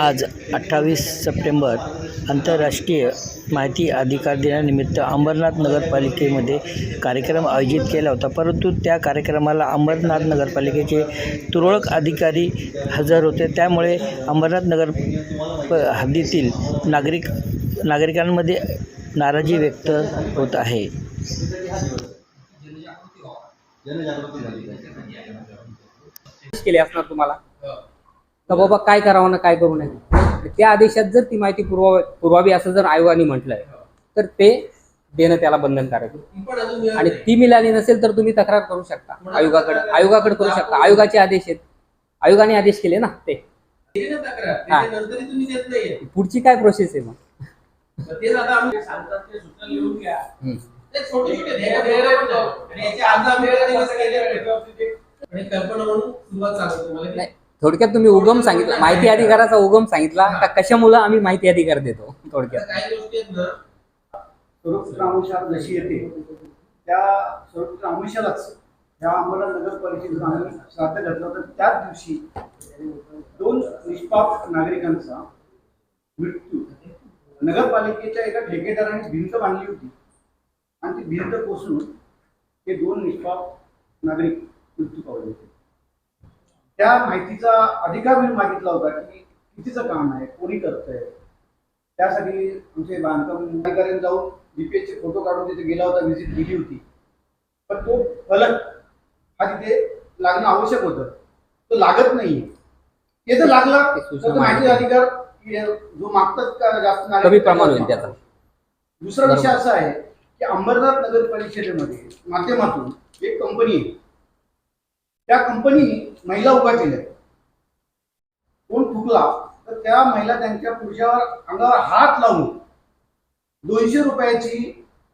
आज अठ्ठावीस सप्टेंबर आंतरराष्ट्रीय माहिती अधिकार दिनानिमित्त अंबरनाथ नगरपालिकेमध्ये कार्यक्रम आयोजित केला होता. परंतु त्या कार्यक्रमाला अंबरनाथ नगरपालिकेचे तुरळक अधिकारी हजर होते. त्यामुळे अंबरनाथ नगर प- हद्दीतील नागरिक नागरिकांमध्ये नाराजी व्यक्त होत आहे. केले असणार तुम्हाला? का बाबा काय करावं ना काय करू नये? त्या आदेशात जर ती माहिती पुरवा पुरवावी असं जर आयोगाने म्हटलंय तर ते देणं त्याला बंधनकारक. आणि ती मिळाली नसेल तर तुम्ही तक्रार करू शकता. आयोगाकडे आयोगाकडे करू शकता. आयोगाचे आदेश आहेत. आयोगाने आदेश केले ना ते. हा. पुढची काय प्रोसेस आहे मग? नाही थोडक्यात तुम्ही उगम सांगितला. माहिती अधिकाराचा उगम सांगितला. का कशामुळे आम्ही माहिती अधिकार देतो? थोडक्यात. आमुषात जशी येते त्या आमुषालाच या अंबरनाथ नगर परिषदेत आम्ही श्राद्ध घातलं तर त्याच दिवशी दोन निष्पाप नागरिकांचा मृत्यू. नगरपालिकेच्या एका ठेकेदाराने भिंत बांधली होती. आणि ती भिंत कोसळून ते दोन निष्पाप नागरिक मृत्यू पावले होते. त्या माहितीचा अधिकार मी मागितला होता की कितीचं काम आहे कोणी करतंय? त्यासाठी आमचे बांधकाम अधिकाऱ्यांनी जाऊन जीपीएसचे फोटो काढून तिथे गेला होता व्हिजिट दिली होती. पण तो फलक हा तिथे लागणं आवश्यक होतं. तो लागत नाही ते जर लागला तर माहिती. अधिकार जो मागतात का जास्त कमी प्रमाण होईल त्याचा दुसरा विषय. असा आहे की अंबरनाथ नगर परिषदेमध्ये माध्यमातून एक कंपनी आहे. त्या कंपनी महिला उभा केल्या. कोण चुकला तर त्या महिला त्यांच्या पुरुषावर अंगावर हात लावून दोनशे रुपयाची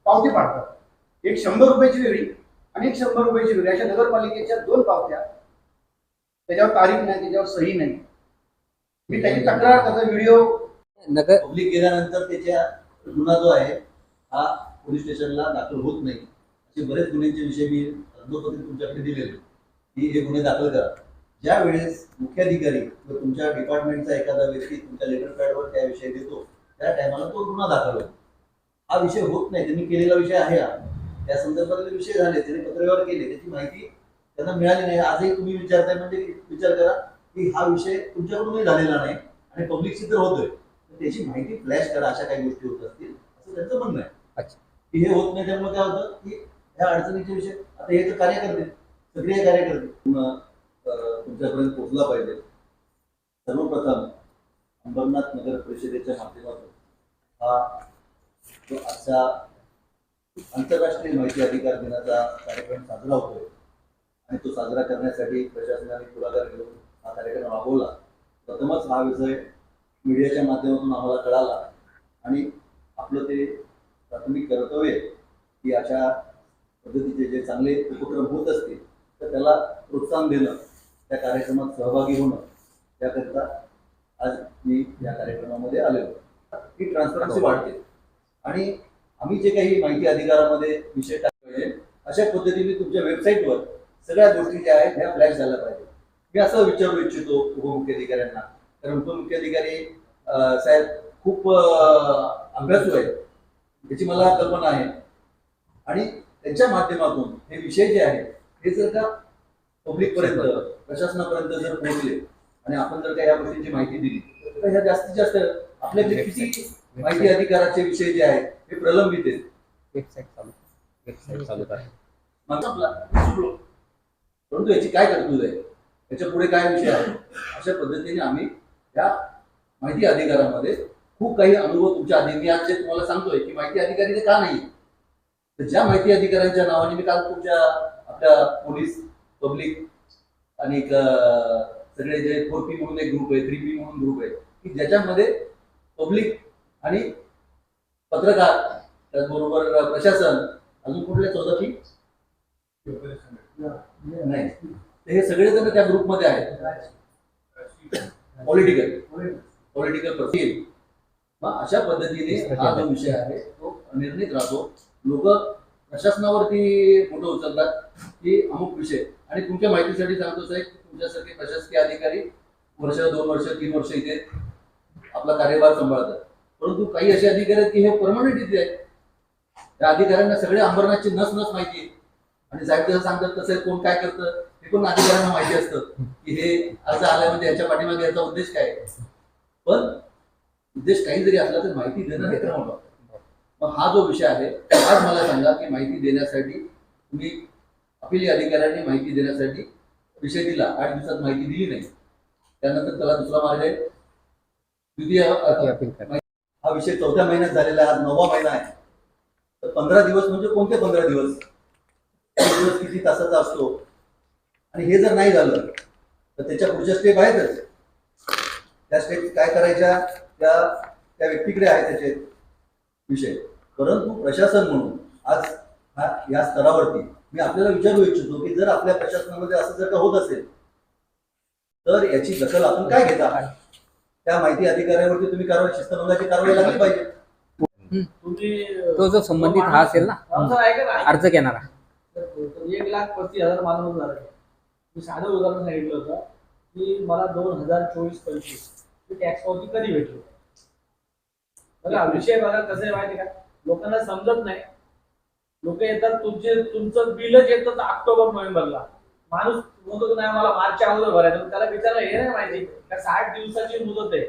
पावती पाडतात. एक शंभर रुपयाची वेगळी आणि एक शंभर रुपयाची वेगळी अशा नगरपालिकेच्या दोन पावत्या. त्याच्यावर तारीख नाही त्याच्यावर सही नाही. मी त्याची तक्रार त्याचा व्हिडिओ नगर पब्लिक गेल्यानंतर त्याच्या गुन्हा जो आहे हा पोलीस स्टेशनला दाखल होत नाही. असे बरेच गुन्ह्यांचे विषय मी तुमच्याकडे दिलेले हे गुन्हे दाखल करा. ज्या वेळेस मुख्याधिकारी व तुमच्या डिपार्टमेंटचा एखादा व्यक्ती तुमच्या लेटर पॅडवर त्याविषयी देतो त्या टायमाला तो गुन्हा दाखल होतो. हा विषय होत नाही त्यांनी केलेला विषय आहे हा. त्या संदर्भातले विषय झाले त्यांनी पत्रव्यवहार केले त्याची माहिती त्यांना मिळाली नाही. आजही तुम्ही विचारताय म्हणजे विचार करा की हा विषय तुमच्याकडूनही झालेला नाही आणि पब्लिकशी तर होतोय. तर त्याची माहिती फ्लॅश करा अशा काही गोष्टी होत असतील असं त्यांचं म्हणणं आहे. हे होत नाही त्यामुळे काय होतं की ह्या अडचणीचे विषय आता हे तर कार्यकर्ते सक्रिय कार्यकर्ते पुन्हा, तुमच्यापर्यंत पोहोचला पाहिजे. सर्वप्रथम अंबरनाथ नगर परिषदेच्या माध्यमातून हा जो आजचा आंतरराष्ट्रीय माहिती अधिकार दिनाचा कार्यक्रम साजरा होतोय आणि तो साजरा करण्यासाठी प्रशासनाने पुढाकार घेऊन हा कार्यक्रम राबवला प्रथमच हा विषय मीडियाच्या माध्यमातून आम्हाला कळाला आणि आपलं ते प्राथमिक कर्तव्य की अशा पद्धतीचे जे चांगले उपक्रम होत असतील तर त्याला प्रोत्साहन देणं त्या कार्यक्रमात सहभागी होणं त्याकरिता आज मी या कार्यक्रमामध्ये आलेलो ही ट्रान्सपरन्सी वाढते. आणि आम्ही जे काही माहिती अधिकारामध्ये विषय टाकले अशा पद्धतीने तुमच्या वेबसाईटवर सगळ्या गोष्टी ज्या आहेत ह्या फ्लॅश झाल्या पाहिजे मी असं विचारू इच्छितो उपमुख्याधिकाऱ्यांना. कारण उपमुख्याधिकारी साहेब खूप अभ्यासू आहेत. याची मला कल्पना आहे. आणि त्यांच्या माध्यमातून हे विषय जे आहेत हे जर का पब्लिक पर्यंत प्रशासनापर्यंत जर पोहोचले आणि आपण जर का या गोष्टींची माहिती दिली तर ह्या जास्तीत जास्त आपल्याकडे किती माहिती अधिकाराचे विषय जे आहेत हे प्रलंबित आहेत. वेबसाईट चालू. वेबसाईट चालू करा माझा आपला चुकलो. परंतु याची काय तरतूद आहे? याच्यापुढे काय विषय आहे? अशा पद्धतीने आम्ही या माहिती अधिकारामध्ये खूप काही अनुभव तुमच्या आधी मी आज तुम्हाला सांगतोय की माहिती अधिकारी ते का नाही तर ज्या माहिती अधिकाऱ्यांच्या नावाने मी काल तुमच्या आमच्या पोलीस पब्लिक आणि सगळे जे फोर पी म्हणून एक ग्रुप आहे थ्री पी म्हणून ग्रुप आहे की ज्याच्यामध्ये पब्लिक आणि पत्रकार त्याचबरोबर प्रशासन अजून कुठल्या चौदा पी नाही. हे सगळे जण त्या ग्रुपमध्ये आहेत. पॉलिटिकल पॉलिटिकल प्रफिल मग अशा पद्धतीने हा जो विषय आहे तो निर्णित राहतो. लोक प्रशासनावरती फोटो उचलतात. की अमुक विषय. आणि तुमच्या माहितीसाठी सांगतो साहेब तुमच्यासारखे प्रशासकीय अधिकारी वर्ष दोन वर्ष तीन वर्ष इथे आपला कार्यभार सांभाळतात. परंतु काही असे अधिकारी आहेत की हे परमनंट इथे आहेत. त्या अधिकाऱ्यांना सगळे अंबरनाथची नस नस माहिती आहे. आणि साहेब जसं सांगतात तसं कोण काय करतं? हे पण अधिकाऱ्यांना माहिती असतं की हे असं आलंय म्हणजे याच्या पाठीमागे याचा उद्देश काय आहे. पण उद्देश काही जरी असला तर माहिती देणं हे क्रम मग हा जो विषय आहे आज मला सांगा की माहिती देण्यासाठी तुम्ही अपिली अधिकाऱ्यांनी माहिती देण्यासाठी विषय दिला आठ दिवसात माहिती दिली नाही. त्यानंतर त्याला दुसरा मार्ग आहे. द्वितीय हा विषय चौथ्या महिन्यात झालेला आहे. आज नववा महिना आहे. तर पंधरा दिवस म्हणजे कोणते पंधरा दिवस? दिवस किती तासाचा असतो? आणि हे जर नाही झालं तर त्याच्या पुढच्या स्टेप आहेतच. त्या स्टेप काय करायच्या? त्या त्या व्यक्तीकडे आहे त्याचे विषय. परंतु प्रशासन म्हणून आज हा या स्तरावरती मी आपल्याला विचारू इच्छितो की जर आपल्या प्रशासनामध्ये असं जर का होत असेल तर याची दखल आपण काय घेता? त्या माहिती अधिकाऱ्यावरती तुम्ही कारवाई शिस्तभंगाची कारवाई लागली पाहिजे. तुम्ही तो जो संबंधित हा असेल ना अर्ज घेणारा. एक लाख पस्तीस हजार मानव झाला. मी साधं उदाहरण सांगितलं होतं की मला दोन हजार चोवीस पंचवीस टॅक्स पावती कधी भेटली? बघा विषय बघा कसं आहे माहिती का? लोकांना समजत नाही. लोक येतात तुमचे तुमचं बिलच येतं ऑक्टोबर नोव्हेंबरला. माणूस म्हणतो की नाही मला मार्चच्या अगोदर भरायचं. त्याला विचारलं हे नाही माहिती. का साठ दिवसाची मुदत आहे.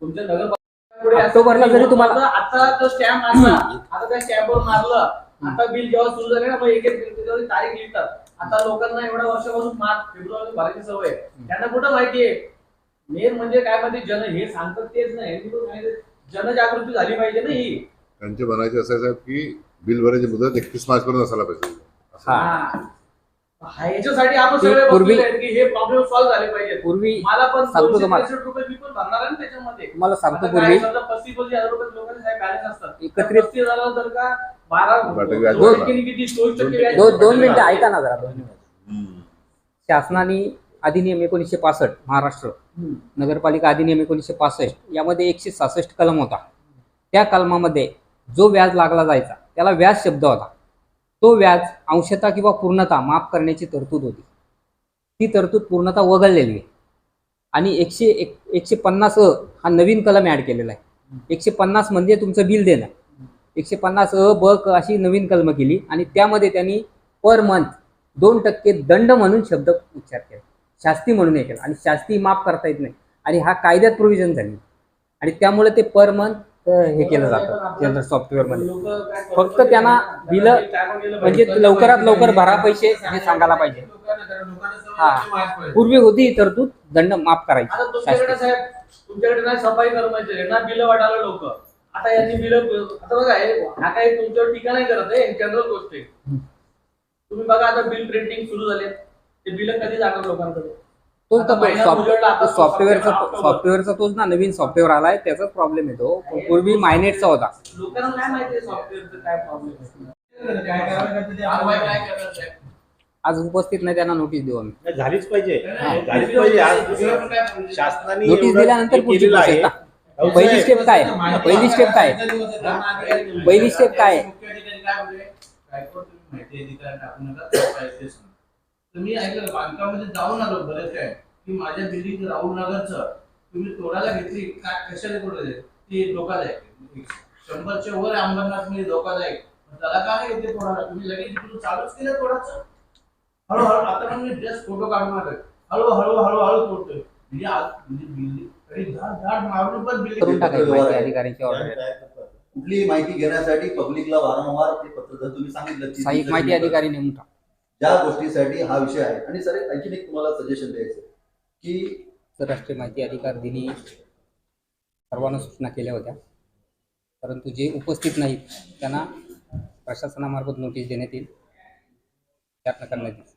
तुमच्या नगर ऑक्टोबरला जरी तुम्हाला- आता तो स्टॅम्प मारला. आता त्या स्टॅम्पवर मारलं. आता बिल जेव्हा सुरू झाले ना मग एक एक तारीख लिहितात. आता लोकांना एवढ्या वर्षापासून मार्च फेब्रुवारी भरायची सवय. त्यांना कुठं माहितीये मेन म्हणजे काय माहिती? जन हे सांगतात तेच नाही. जनजागृती झाली पाहिजे ना ही. त्यांचे म्हणायचे असं आहे साहेब की बिल भरायची मुदत एकतीस मार्च पर्यंत असायला पाहिजे. हा. हा. याच्यासाठी आपण सगळे पूर्वी- की हे प्रॉब्लेम सॉल्व्ह झाले पाहिजे पूर्वी मला पण सांगतो दोनशे तुम्हाला. त्रेसष्ट रुपये मी पण भरणार आहे ना त्याच्यामध्ये. तुम्हाला सांगतो पूर्वी. समजा पस्तीस पस्तीस हजार रुपये लोकांचे साहेब बॅलन्स असतात. एकत्रित- पस्तीस हजार जर का बारा टक्के व्याज दोन भरणार. टक्के किती? चोवीस टक्के व्याज दोन दोन मिनिटं ऐका ना जरा दोन मिनिटं. हम्म. शासनाने अधिनियम एकोणीसशे पासष्ट महाराष्ट्र हम्म. नगरपालिका अधिनियम एकोणीसशे पासष्ट यामध्ये एकशे सहासष्ट कलम होता. त्या कलमामध्ये जो व्याज लागला जायचा त्याला व्याज शब्द होता. तो व्याज अंशता किंवा पूर्णता माफ करण्याची तरतूद होती. ती तरतूद पूर्णता वगळलेली आहे. आणि एकशे एक एकशे पन्नास अ हा नवीन कलम ॲड केलेला आहे. एकशे पन्नास म्हणजे तुमचं बिल देणं. एकशे पन्नास अ ब क अशी नवीन कलम केली आणि त्यामध्ये त्यांनी पर मंथ दोन टक्के दंड म्हणून शब्द उच्चार केला. शास्ती म्हणून हे केलं. आणि शास्ती माफ करता येत नाही. आणि हा कायद्यात प्रोव्हिजन झाली. आणि त्यामुळे ते पर मंथ हे केलं जातं जनरल सॉफ्टवेअरमध्ये? फक्त त्यांना बिलं म्हणजे लवकरात लवकर भरा पैसे हे सांगायला पाहिजे. हा. पूर्वी होती तरतूद दंड माफ करायची. तुमच्याकडे ना सफाई कर्मचारी आहे, ना बिलं वाटायला लोक. आता यांनी बिलं आता बघा हे हा काही तुमच्यावर टीका नाही करत आहे जनरल गोष्ट आहे. तुम्ही बघा आता बिल प्रिंटिंग सुरू झाले. ते बिलं कधी जाणार लोकांकडे? तो आता महिना उजळला, आता तो सॉफ्टवेअरचा सॉफ्टवेअर- सॉफ्टवेअरचा तोच ना नवीन सॉफ्टवेअर आलाय त्याचाच प्रॉब्लेम येतो पूर्वी मायनेटचा होता? आज उपस्थित नाही त्यांना नोटीस देऊ आम्ही झालीच पाहिजे. झालीच पाहिजे आज? शासनाने नोटीस दिल्यानंतर पुढची प्रोसेस. ना पहिली स्टेप काय पहिली स्टेप काय पहिली step काय? तर मी ऐकलं बांधकामामध्ये जाऊन आलो बरेच काय. की माझ्या बिल्डिंग राहुल नगरचं तुम्ही तोडायला घेतली. काय कशाला तोडायचे ती? धोकादायक. शंभरच्या वर अंबरनाथमध्ये धोकादायक. त्याला काय येते तोडायला? तुम्ही लगेच तिथून चालूच केलं तोडाचं हळूहळू आता पण मी जस्ट फोटो काढून आलोय. हळूहळू हळूहळू तोडतोय. म्हणजे आज म्हणजे बिल्डिंग अधिकाऱ्यांची ऑर्डर कुठलीही माहिती घेण्यासाठी पब्लिकला वारंवार ते पत्र जर तुम्ही सांगितलं माहिती अधिकारी नेमून टाक ज्या गोष्टीसाठी हा विषय आहे. आणि सर आणखीन एक तुम्हाला सजेशन द्यायचं की राष्ट्रीय माहिती अधिकार दिनी सर्वांना सूचना केल्या होत्या. परंतु जे उपस्थित नाहीत त्यांना प्रशासनामार्फत नोटीस देण्यात येईल. त्यात करण्यात येईल